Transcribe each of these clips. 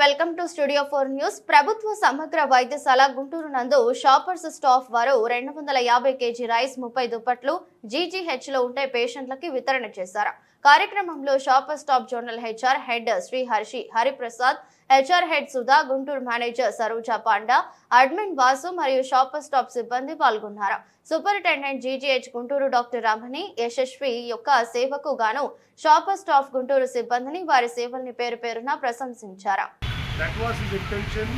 Welcome to studio four news. ప్రభుత్వ సమగ్ర వైద్యశాల గుంటూరు నందు షాపర్స్ స్టాఫ్ వారు రెండు వందల యాభై కేజీ రైస్ ముప్పై దుప్పట్లు జీజీహెచ్లో ఉండే పేషెంట్లకి వితరణ చేశారు. కార్యక్రమంలో Shoppers Stop zonal HR head Shri Harshi Hariprasad HR head Sudha Guntur manager Saroja Panda admin Vasu మరియు షాపర్ స్టాఫ్ సిబ్బంది పాల్గొన్నారు superintendent GGH Guntur doctor Ramani Yashasvi యొక్క సేవకు గాను షాపర్ స్టాఫ్ గుంటూరు సిబ్బందిని వారి సేవల్ని పేరు పేరున ప్రశంసించారు That was his intention.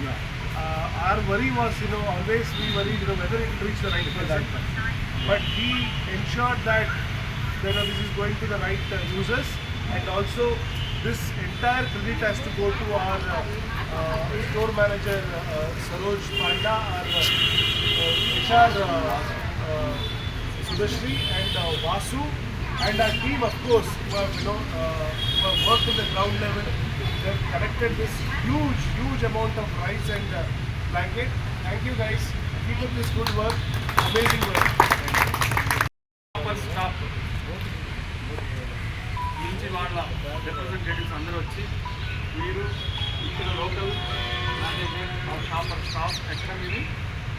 Uh, our worry was, you know, always we worried, you know, whether it will reach the right person. But he ensured that, you know, this is going to the right uh, users, and also this entire credit has to go to our uh, uh store manager uh, Saroj Panda, our uh, HR uh, uh, uh Sudashri and uh, Vasu, and our team, of course, who have you know uh, who have worked at the ground level. They have collected this huge, huge amount of rice and uh, blanket. Thank you guys. Keep up this good work. Amazing work. Thank you. నుంచి వాళ్ళ representatives అందరూ వచ్చి మీరు ఇక్కడ local management shopper Stop ఎక్కడ మీరు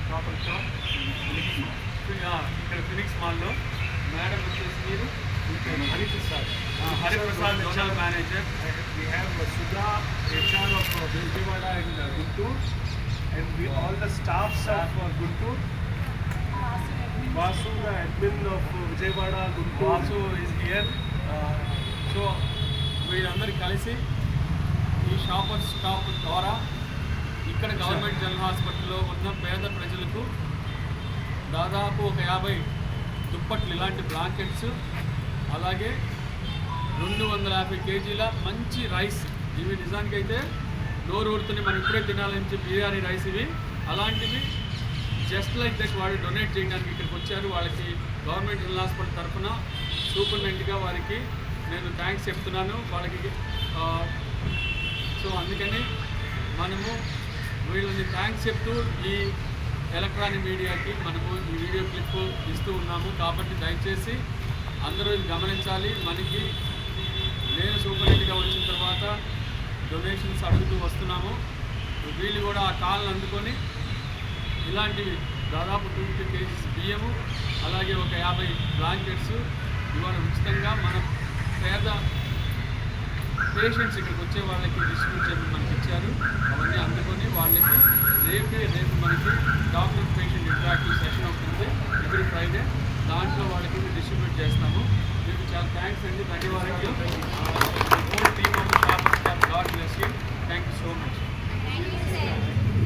shopper Stop ఇక్కడ Phoenix మాల్లో మేడం వచ్చేసి మీరు Hariprasad. ఆ, Hariprasad general manager And we have uh, Sudha, HR of uh, Vijayawada and uh, Guntur. And we all the staffs of uh, Guntur. Vasu, the admin of uh, Vijayawada, Guntur. Vasu is here so వీళ్ళందరూ కలిసి ఈ shopper stop ద్వారా ఇక్కడ government general హాస్పిటల్లో ఉన్న పేద ప్రజలకు దాదాపు ఒక యాభై దుప్పట్లు ఇలాంటి బ్లాంకెట్స్ అలాగే రెండు వందల యాభై కేజీల మంచి రైస్ ఇవి నిజానికైతే నోరు ఊరుతుంది మనం ఇప్పుడే తినాలని చెప్పి బిర్యానీ రైస్ ఇవి. అలాంటివి జస్ట్ లైక్ దట్ వాళ్ళు డొనేట్ చేయడానికి ఇక్కడికి వచ్చారు. వాళ్ళకి గవర్నమెంట్ జనరల్ హాస్పిటల్ తరఫున సూపరింటెండెంట్గా వారికి నేను థ్యాంక్స్ చెప్తున్నాను వాళ్ళకి. సో అందుకని మనము వీళ్ళని థ్యాంక్స్ చెప్తూ ఈ ఎలక్ట్రానిక్ మీడియాకి మనము ఈ వీడియో క్లిప్ ఇస్తూ ఉన్నాము. కాబట్టి దయచేసి అందరూ ఇది గమనించాలి. మనకి నేను సూపరింటెండెంట్గా వచ్చిన తర్వాత డొనేషన్స్ అడుగుతూ వస్తున్నాము. వీళ్ళు కూడా ఆ కాల్ని అందుకొని ఇలాంటివి దాదాపు టూ ఫిఫ్టీ కేజీస్ బియ్యము అలాగే ఒక యాభై బ్లాంకెట్స్ ఇవాళ ఉచితంగా మనం పేద పేషెంట్స్ ఇక్కడికి వచ్చే వాళ్ళకి డిస్ట్రిబ్యూట్ మనకి ఇచ్చారు. అవన్నీ అందుకొని వాళ్ళకి రేపే రేపు మనకి డాక్టర్ పేషెంట్ ఇంటరాక్టివ్ సెషన్ ఉంటుంది ఎవ్రీ ఫ్రైడే దాంట్లో వాళ్ళకి డిస్ట్రిబ్యూట్ చేస్తాము. మీకు చాలా థ్యాంక్స్ అండి. ధన్యవాదాలు